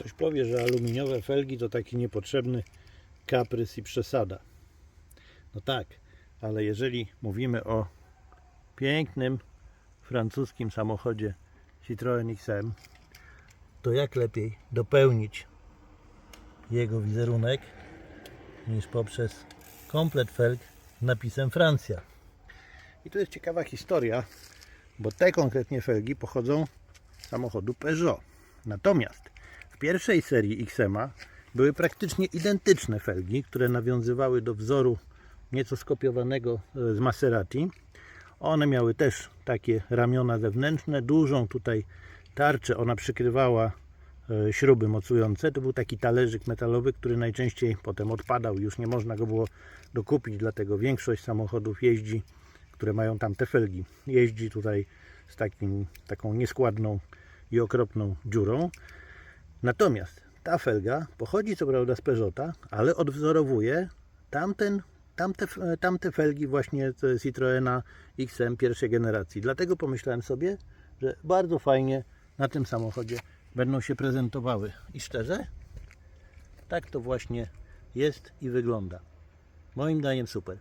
Ktoś powie, że aluminiowe felgi to taki niepotrzebny kaprys i przesada. No tak, ale jeżeli mówimy o pięknym francuskim samochodzie Citroën XM, to jak lepiej dopełnić jego wizerunek niż poprzez komplet felg napisem Francja. I tu jest ciekawa historia, bo te konkretnie felgi pochodzą z samochodu Peugeot. Natomiast pierwszej serii XM-a były praktycznie identyczne felgi, które nawiązywały do wzoru nieco skopiowanego e, z Maserati. One miały też takie ramiona zewnętrzne, dużą tutaj tarczę, ona przykrywała e, śruby mocujące. To był taki talerzyk metalowy, który najczęściej potem odpadał, już nie można go było dokupić, dlatego większość samochodów jeździ, które mają tam te felgi, jeździ tutaj z takim, taką nieskładną i okropną dziurą. Natomiast ta felga pochodzi co prawda z Peugeota, ale odwzorowuje tamten, tamte, tamte felgi właśnie z Citroena XM pierwszej generacji. Dlatego pomyślałem sobie, że bardzo fajnie na tym samochodzie będą się prezentowały. I szczerze, tak to właśnie jest i wygląda. Moim zdaniem super.